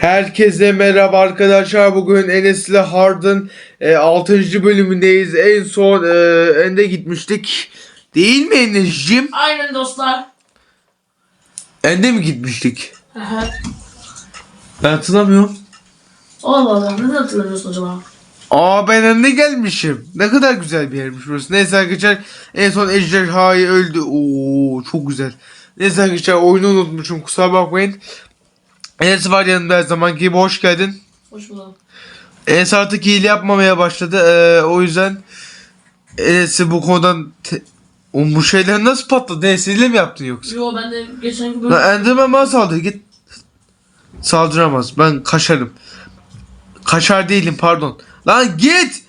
Herkese merhaba arkadaşlar. Bugün Enes ile Hard'ın e, 6. bölümündeyiz. En son e, Ende gitmiştik. Değil mi Enes'cim? Aynen dostlar. Ende mi gitmiştik? Ben hatırlamıyorum. Allah Allah neden hatırlamıyorsun acaba? Aa ben Ende gelmişim. Ne kadar güzel bir yermiş burası. Neyse arkadaşlar en son ejderhayı öldü. Oo çok güzel. Neyse arkadaşlar oyunu unutmuşum kusura bakmayın. Enes var yanımda her zaman gibi hoş geldin. Hoş bulduk. Enes artık hile yapmamaya başladı. Ee, o yüzden Enes'i bu konudan te- Oğlum bu şeyler nasıl patladı? Enes hile mi yaptın yoksa? Yo ben de geçen gün Lan Enderman bana saldırdı. Git. Saldıramaz. Ben kaşarım. Kaşar değilim pardon. Lan git.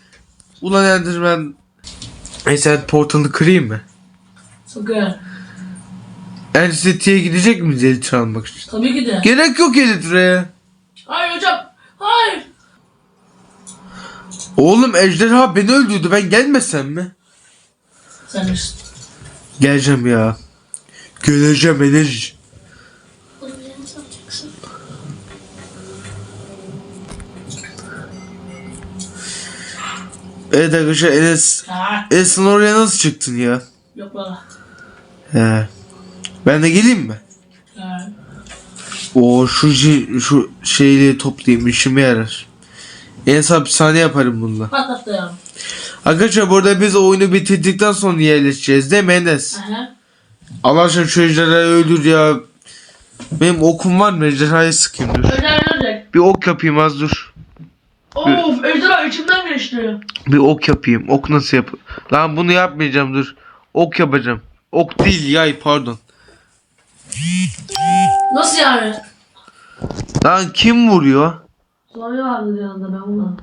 Ulan Enderman. Neyse portalını kırayım mı? Sakın. Ender City'ye gidecek miyiz Elitra almak için? Tabii ki de. Gerek yok Elitra'ya. Hayır hocam. Hayır. Oğlum ejderha beni öldürdü. Ben gelmesem mi? Sen misin? Geleceğim ya. Geleceğim Enes. Evet arkadaşlar Enes. Ha. Enes'in oraya nasıl çıktın ya? Yok bana. He. Ben de geleyim mi? Ha. O şu şu şeyleri toplayayım işime yarar. En hapishane yaparım bununla. Patlat da ya. Arkadaşlar burada biz oyunu bitirdikten sonra yerleşeceğiz değil mi Enes? Aha. Allah aşkına şu ejderhayı öldür ya. Benim okum var mı? Ejderhayı sıkayım dur. Ejderha nerede? Bir ok yapayım az dur. Of ejderha içimden geçti. Bir ok yapayım. Ok nasıl yap? Lan bunu yapmayacağım dur. Ok yapacağım. Ok değil yay pardon. Nasıl yani? Lan kim vuruyor? Soruyor vardı bir anda ben bunu.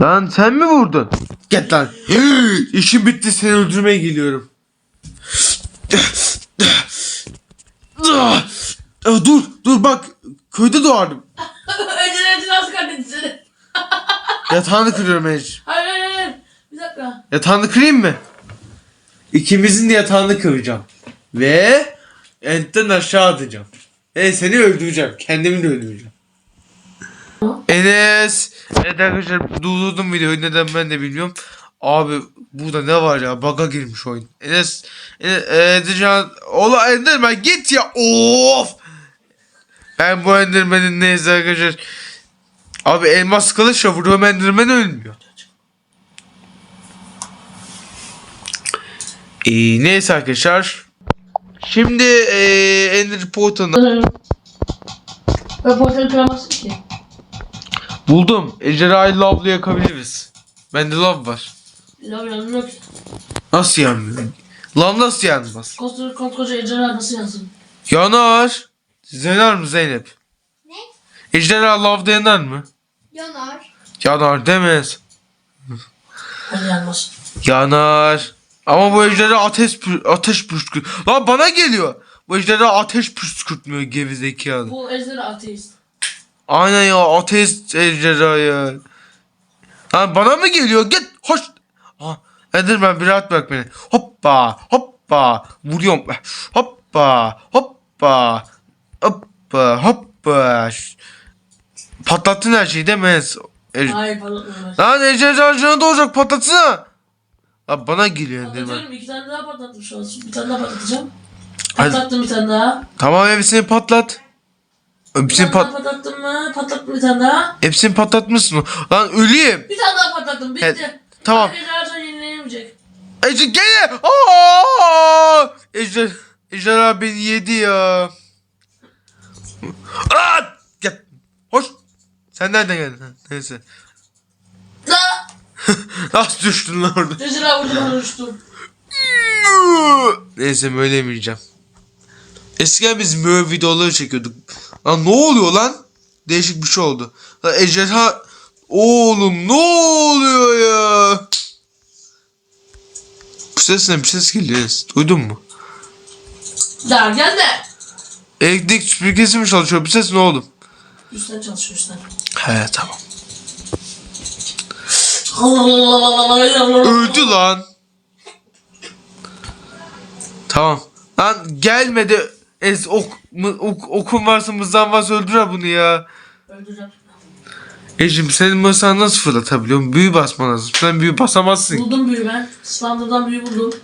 Lan sen mi vurdun? Git lan. İşim bitti seni öldürmeye geliyorum. dur dur bak köyde doğardım. ejderha nasıl katletti seni? Yatağını kırıyorum Ej. Hayır hayır hayır. Bir dakika. Yatağını kırayım mı? İkimizin de yatağını kıracağım. Ve entten aşağı atacağım. E seni öldüreceğim. Kendimi de öldüreceğim. Enes. Evet arkadaşlar durdurdum videoyu neden ben de bilmiyorum. Abi burada ne var ya baga girmiş oyun. Enes. Enes Endercan. Ola Enderman git ya. Of. Ben bu Enderman'in neyse arkadaşlar. Abi elmas kılıçla vuruyorum Enderman ölmüyor. Ee, neyse arkadaşlar. Şimdi ee, Ender portföyü kıramazsın ki. buldum. Ejderhayı lavla yakabiliriz. Bende lav var. Lav yanmıyor ki. Nasıl yanmıyor? Lav nasıl yanmaz? Koskoca, koskoca ejderha nasıl yansın? Yanar. Yanar mı Zeynep? Ne? Ejderha lavda yanar mı? Yanar. Yanar demez. Hadi yanmaz. Yanar. Ama bu ejderha ateş ateş püskürt. Lan bana geliyor. Bu ejderha ateş püskürtmüyor gerizekalı. Bu ejderha ateist. Aynen ya ateist ejderha ya. Lan bana mı geliyor? Git hoş. Ha, Enderman bir rahat bırak beni. Hoppa hoppa vuruyorum. Hoppa hoppa hoppa hoppa. Patlattın her şeyi değil mi? Hayır patlatmıyor. Lan ejderha canı doğacak patlatsana. Lan bana geliyor Enderman. Patlatıyorum iki tane daha patlatmış olsun. Bir tane daha patlatacağım. Hadi. Patlattım bir tane daha. Tamam hepsini patlat. Bir Hepsini tane daha pat patlattım mı? Patlattım bir tane daha. hepsini patlatmışsın. Lan öleyim. Bir tane daha patlattım. Bitti. Evet, tamam. Ejderha yenileyemeyecek. Ejder gene. Aa! Ejder Ejderha beni yedi ya. Aa! Gel. Hoş. Sen nereden geldin? Ha, Neyse. Nasıl düştün lan orada? Ejderha vurdu bana uçtum. Neyse böyle yemeyeceğim. Eskiden biz böyle videoları çekiyorduk. Lan ne oluyor lan? Değişik bir şey oldu. Lan ejderha... Oğlum ne oluyor ya? Bu ses ne? Bir ses geliyor. Duydun mu? Ya gel de. Elektrik süpürgesi mi çalışıyor? Bir ses ne oğlum? Üstten çalışıyor üstten. He tamam. Öldü lan. Tamam. Lan gelmedi. Es ok, ok okum varsa mızan varsa öldürer bunu ya. Öldüreceğim. Ecim senin masanı nasıl fırlatabiliyorsun? Büyü basman lazım. Sen büyü basamazsın. Buldum büyü ben. Spawner'dan büyü buldum.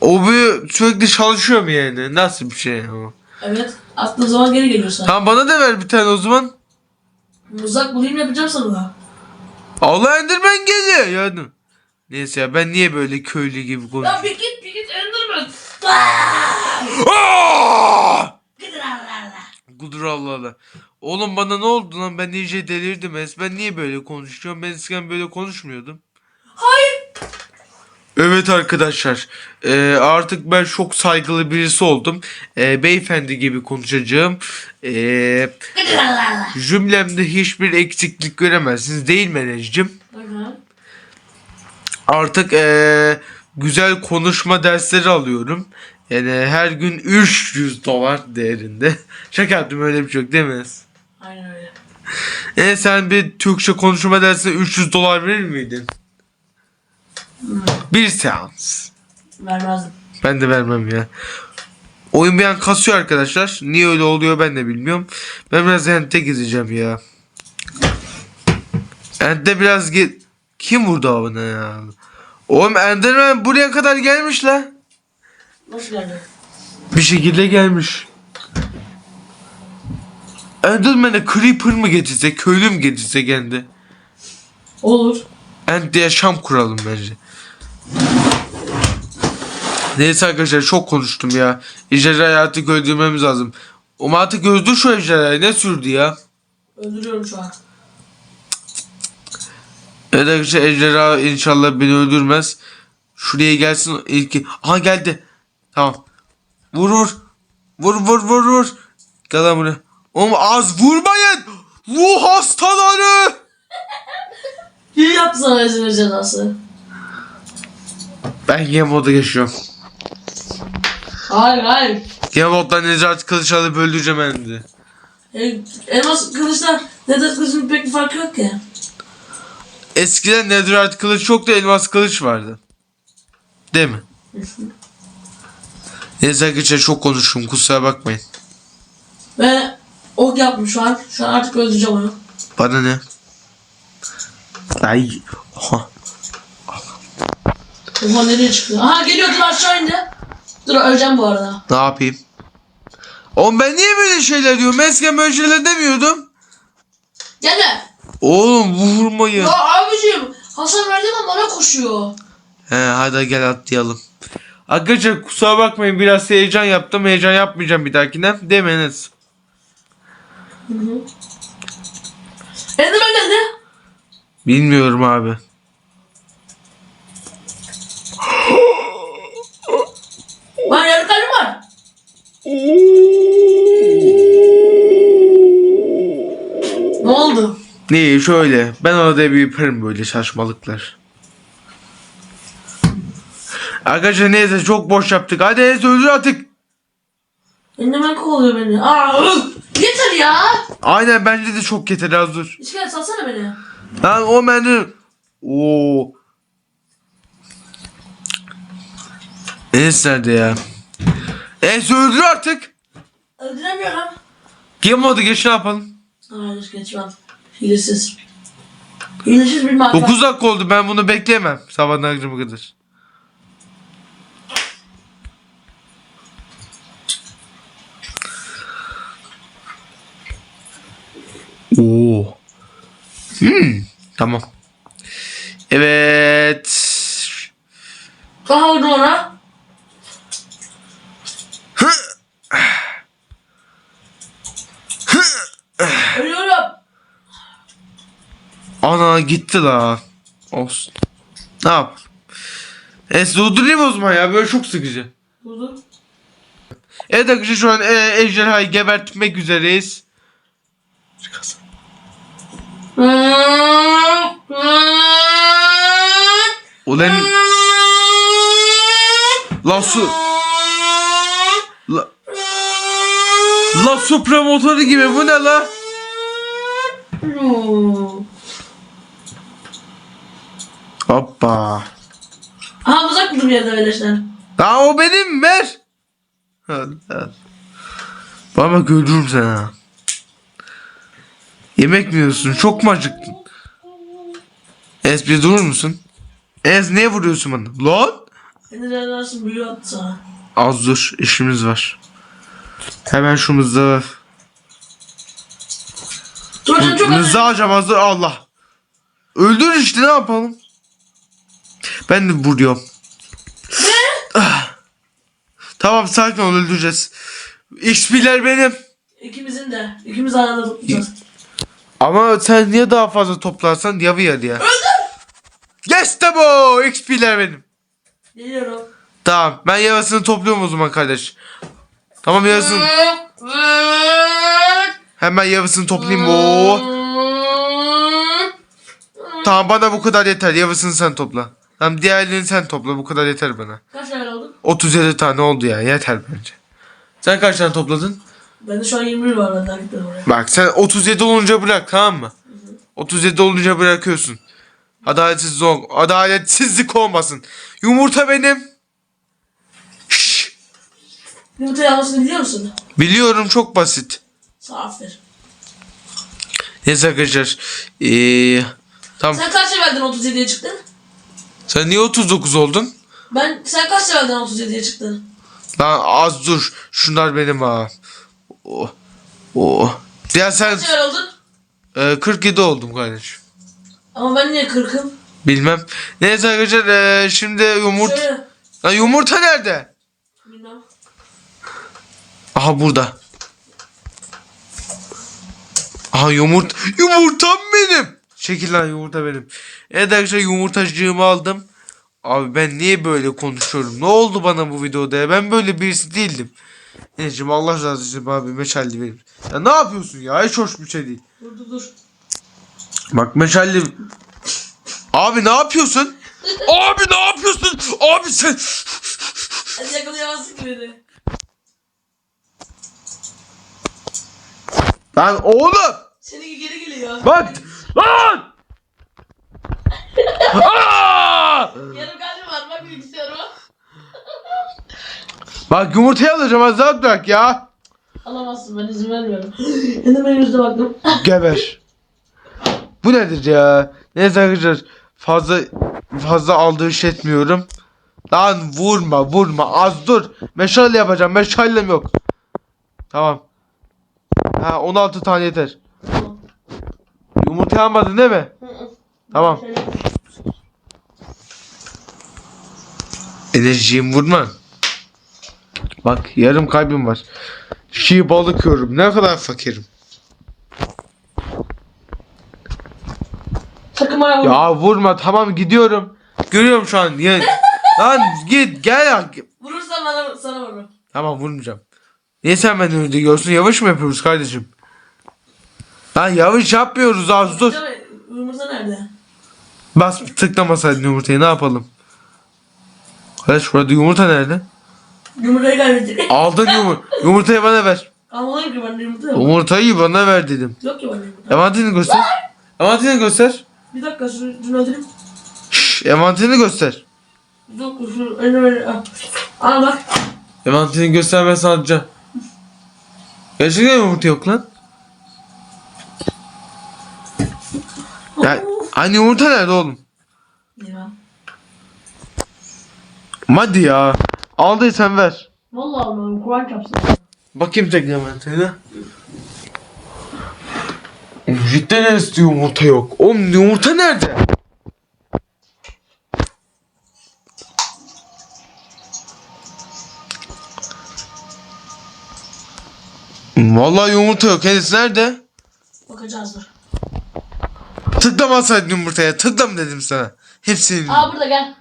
O büyü sürekli çalışıyor mu yani? Nasıl bir şey o? Evet. Attığın zaman geri geliyor sana. Tamam bana da ver bir tane o zaman. Uzak bulayım yapacağım sana da. Allah Enderman geliyor yani. Neyse ya ben niye böyle köylü gibi Ya konuşuyorum? bir git bir git Enderman. Aaaa! Gidin Allah Allah. Kudur Allah Allah. Oğlum bana ne oldu lan? Ben iyice delirdim. Es ben niye böyle konuşuyorum? Ben eskiden böyle konuşmuyordum. Hayır. Evet arkadaşlar. eee, artık ben çok saygılı birisi oldum. Eee, beyefendi gibi konuşacağım. Allah. cümlemde hiçbir eksiklik göremezsiniz. Değil mi Enes'cim? Artık eee, güzel konuşma dersleri alıyorum. Yani her gün 300 dolar değerinde. Şaka yaptım öyle bir şey yok değil mi? Enes? Aynen öyle. E sen bir Türkçe konuşma dersine 300 dolar verir miydin? Bir seans. Vermezdim. Ben de vermem ya. Oyun bir an kasıyor arkadaşlar. Niye öyle oluyor ben de bilmiyorum. Ben biraz Ent'e gideceğim ya. Ent'te biraz git. Kim vurdu avına ya? Oğlum Enderman buraya kadar gelmiş la. Nasıl geldi? Bir şekilde gelmiş. Enderman'e Creeper mı getirse, köylü mü getirse kendi? Olur. Ent'te yaşam kuralım bence. Neyse arkadaşlar çok konuştum ya. Ejderhayı artık öldürmemiz lazım. Ama artık öldür şu ejderhayı ne sürdü ya? Öldürüyorum şu an. Evet arkadaşlar ejderha inşallah beni öldürmez. Şuraya gelsin ilk. Aha geldi. Tamam. Vur vur. Vur vur vur vur. Gel lan buraya. Oğlum az vurmayın. Ruh hastaları. Kim yaptı sana ezber cezası? Ben game moda geçiyorum. Hayır hayır. Game moddan Necati Kılıç alıp öldüreceğim ben de. E, elmas kılıçla neden kılıcın pek bir farkı yok ki. Eskiden Netherite kılıç çok da elmas kılıç vardı. Değil mi? Neyse arkadaşlar çok konuştum kusura bakmayın. Ve ok yapmış şu an. Şu an artık öldüreceğim onu. Bana ne? Ay. Oha. Oha nereye çıktı? Aha geliyor dur aşağı indi. Dur öleceğim bu arada. Ne yapayım? Oğlum ben niye böyle şeyler diyorum? Eskiden böyle şeyler demiyordum. Gelme. Oğlum vurmayın. Ya abicim Hasan verdi ama bana koşuyor. He hadi gel atlayalım. Arkadaşlar kusura bakmayın biraz heyecan yaptım. Heyecan yapmayacağım bir dahakine. Demeniz. Enderman geldi. Bilmiyorum abi. Var yarı kalbim var. Ne oldu? Ne şöyle. Ben orada bir yaparım böyle saçmalıklar. Arkadaşlar neyse çok boş yaptık. Hadi neyse öldür artık. Enderman kovalıyor beni. Aa, ıh! yeter ya. Aynen bence de çok yeter az dur. İskelet salsana beni. Lan o beni... Oo. Enes nerede ya? Enes öldür artık. Öldüremiyorum. Game modu geç ne yapalım? Hayır geçmem. Hilesiz. Hilesiz bir marka. 9 dakika oldu ben bunu bekleyemem. Sabahtan akşama kadar. Oo. Hmm, tamam. Evet. Daha ona. Ana gitti la. Olsun. Ne yap? Es durdurayım o zaman ya böyle çok sıkıcı. Vurdu. Evet arkadaşlar şu an e, ejderhayı gebertmek üzereyiz. Ulan la su la, la supra motoru gibi bu ne la? Hoppa. Aha mızrak buldum yerde arkadaşlar. La o benim ver. Bak öldürürüm seni ha. Yemek mi yiyorsun? Çok mu acıktın? Ez bir durur musun? Ez niye vuruyorsun bana? Lan! Beni nelersin büyü attı sana. Az dur işimiz var. Hemen şu mızrağı. Çok Mızrağı alacağım az dur Allah. Öldür işte ne yapalım? Ben de vuruyorum. Ah. tamam sakin ol öldüreceğiz. XP'ler benim. İkimizin de. İkimiz aynı anda tutacağız. Ama sen niye daha fazla toplarsan yavi yer ya. Yes de bu XP'ler benim. Geliyorum. Tamam ben yarısını topluyorum o zaman kardeş. Tamam yarısını. Hemen yarısını toplayayım bu. Tamam bana bu kadar yeter. Yarısını sen topla. Tamam diğerlerini sen topla. Bu kadar yeter bana. Kaç tane aldın? 37 tane oldu ya. Yeter bence. Sen kaç tane topladın? Bende şu an 21 var benden gitmedim oraya. Bak sen 37 olunca bırak tamam mı? 37 olunca bırakıyorsun. Adaletsizlik, ol- adaletsizlik olmasın. Yumurta benim. Şşş. Yumurta yapmasını biliyor musun? Biliyorum çok basit. Sağ aferin. Neyse arkadaşlar. Ee, tamam. Sen kaç levelden 37'ye çıktın? Sen niye 39 oldun? Ben sen kaç levelden 37'ye çıktın? Lan az dur. Şunlar benim ha. Oh. Oh. Ya sen Kaç level oldun? e, 47 oldum kardeşim. Ama ben niye 40'ım? Bilmem. Neyse arkadaşlar e, şimdi yumurta. Şöyle. Lan yumurta nerede? Bilmem. Aha burada. Aha yumurta. Yumurtam benim. Çekil lan yumurta benim. Evet arkadaşlar yumurtacığımı aldım. Abi ben niye böyle konuşuyorum? Ne oldu bana bu videoda ya? Ben böyle birisi değildim. Neyse Allah razı olsun abi meşalli benim. Ya ne yapıyorsun ya? Hiç hoş bir şey değil. Dur dur dur. Bak meşalli. Abi ne yapıyorsun? abi ne yapıyorsun? Abi sen. Hadi yakalayamazsın beni. Lan oğlum. Seninki geri geliyor. Bak. Lan. Yarım kalbim var bak bilgisayarıma. Bak yumurtayı alacağım az rahat bırak ya. Alamazsın ben izin vermiyorum. Enderman yüzüne baktım. Geber. Bu nedir ya? Neyse arkadaşlar fazla fazla aldığı iş etmiyorum. Lan vurma vurma az dur. Meşale yapacağım meşalem yok. Tamam. Ha 16 tane yeter. Yumurta almadın değil mi? Tamam. Enerjiyim vurma. Bak yarım kalbim var. Şi balık yiyorum. Ne kadar fakirim. Vurma. Ya vurma tamam gidiyorum. Görüyorum şu an. Ya, lan git gel ya. Vurursan bana sana vururum. Tamam vurmayacağım. Niye sen beni öyle diyorsun? Yavaş mı yapıyoruz kardeşim? Lan yavaş yapmıyoruz az dur. Değil mi? Yumurta nerede? Bas tıklamasaydın yumurtayı ne yapalım? Kardeş burada yumurta nerede? Yumurtayı kaybettik. Aldın yumurta. Yumurtayı bana ver. Almalıyım ki bende yumurta yok. Yumurtayı bana ver dedim. Yok ki bende yumurta. Emanetini göster. Emanetini göster. Bir dakika şunu şunu öldüreyim. Şşş emanetini göster. Bir dakika şunu elime al. Al bak. Emanetini göster ben sana atacağım. Gerçekten yumurta yok lan. Ya, hani yumurta nerede oğlum? Ya. Hadi ya. Aldıysan ver. Vallahi almıyorum. Kur'an çarpsın. Bakayım. Oğlum Cidden eski yumurta yok. Oğlum yumurta nerede? Vallahi yumurta yok. Henüz nerede? Bakacağız dur. Tıklamasaydın yumurtaya. Tıklam dedim sana. Hepsini. Aa burada gel.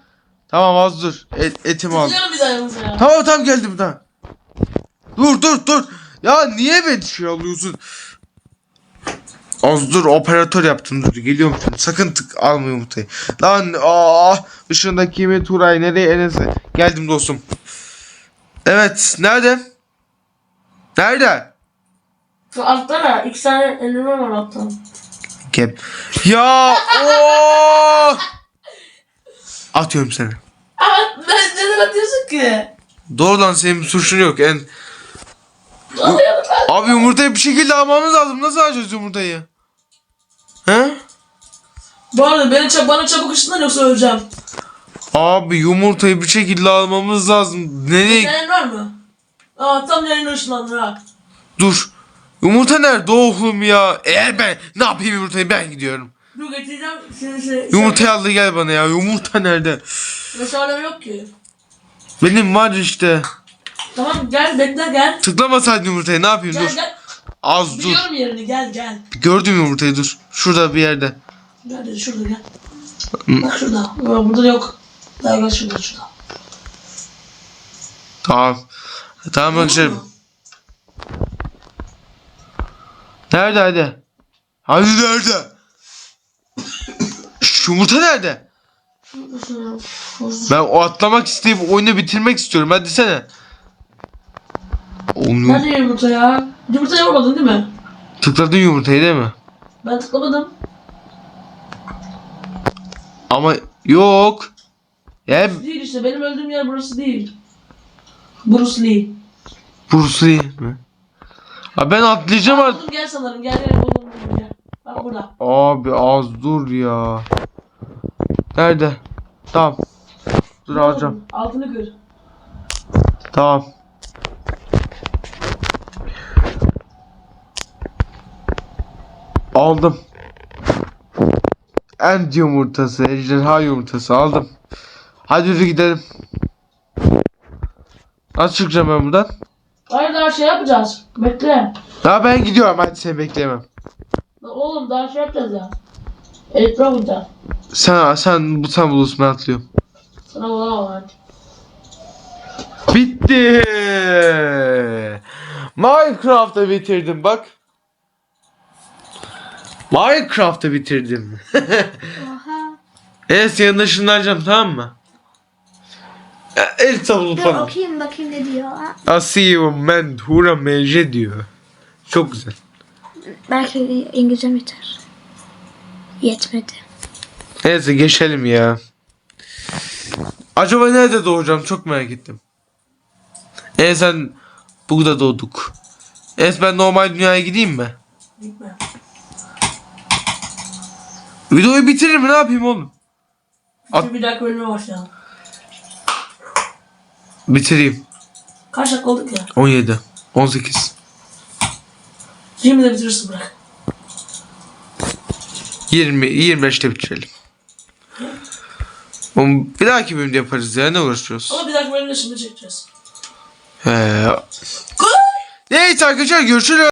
Tamam az dur. Et, etimi al. Gidiyorum bir daha ya. Tamam tamam geldim tamam. Dur dur dur. Ya niye beni şey alıyorsun? Az dur operatör yaptım dur geliyorum şimdi. Sakın tık alma yumurtayı. Lan aa ışığındaki mi Turay nereye Enes'e. Geldim dostum. Evet nerede? Nerede? Şu altta da iki tane enderman var altta. Gel. Ya o. Atıyorum seni. Aa ben neden atıyorsun ki? Doğrudan senin bir suçun yok. En... Alıyorum ben. Abi yumurtayı bir şekilde almamız lazım. Nasıl alacağız yumurtayı? He? Bu arada beni çab bana çabuk ışınlan yoksa öleceğim. Abi yumurtayı bir şekilde almamız lazım. Nereye? Senin var mı? Aa tam yerine ışınlandın ha. Dur. Yumurta nerede oğlum ya? Eğer ben ne yapayım yumurtayı ben gidiyorum. Dur getireceğim. Seni şey, Yumurtayı al da gel bana ya. Yumurta nerede? Meşale yok ki. Benim var işte. Tamam gel bekle gel. Tıklamasaydın yumurtayı ne yapayım Gel dur. gel. Az dur. Biliyorum yerini gel gel. Gördüm yumurtayı dur. Şurada bir yerde. Dedi şurada gel. Bak şurada. Aa, burada yok. Gel gel şurada şurada. Tamam. Tamam arkadaşlar. Nerede hadi? Hadi nerede? Şu yumurta nerede? Ben o atlamak isteyip oyunu bitirmek istiyorum. Hadi sene. Oğlum Nerede yumurta ya? Yumurta yapamadın değil mi? tıkladın yumurtayı değil mi? Ben tıklamadım. Ama yok. Ya Değil işte benim öldüğüm yer burası değil. Bruce Lee. Bruce Lee mi? Ha ben atlayacağım artık. Buldum gel sanırım gel gel buldum buldum gel. Bak burada. Abi az dur ya. Nerede? Tamam. Dur alacağım. Altını kır. Tamam. Aldım. End yumurtası, ejderha yumurtası aldım. Hadi yürü gidelim. Nasıl çıkacağım ben buradan? Hayır daha şey yapacağız. Bekle. Ya ben gidiyorum hadi seni bekleyemem. Lan Oğlum daha şey yapacağız ya. Etraf vuracağız. Sen sen bu sen bulursun ben atlıyorum. Sana bulamam hadi. Bitti. Minecraft'ı bitirdim bak. Minecraft'ı bitirdim. Oha. evet yanında ışınlanacağım tamam mı? El savunu Dur falan. okuyayım bakayım ne diyor. Man hura mece diyor. Çok güzel. Belki İngilizcem yeter. Yetmedi. Neyse geçelim ya. Acaba nerede doğacağım çok merak ettim. E sen burada doğduk. Es ben normal dünyaya gideyim mi? Gitme. Videoyu bitiririm ne yapayım oğlum? At- bir dakika bölüme başlayalım. Bitireyim. Kaç dakika olduk ya? 17. 18. 20'de bitirirsin bırak. 20. 25'te bitirelim. Oğlum, bir dahaki bölümde yaparız ya ne uğraşıyoruz? Ama bir dakika bölümde şimdi çekeceğiz. He. Neyse arkadaşlar görüşürüz.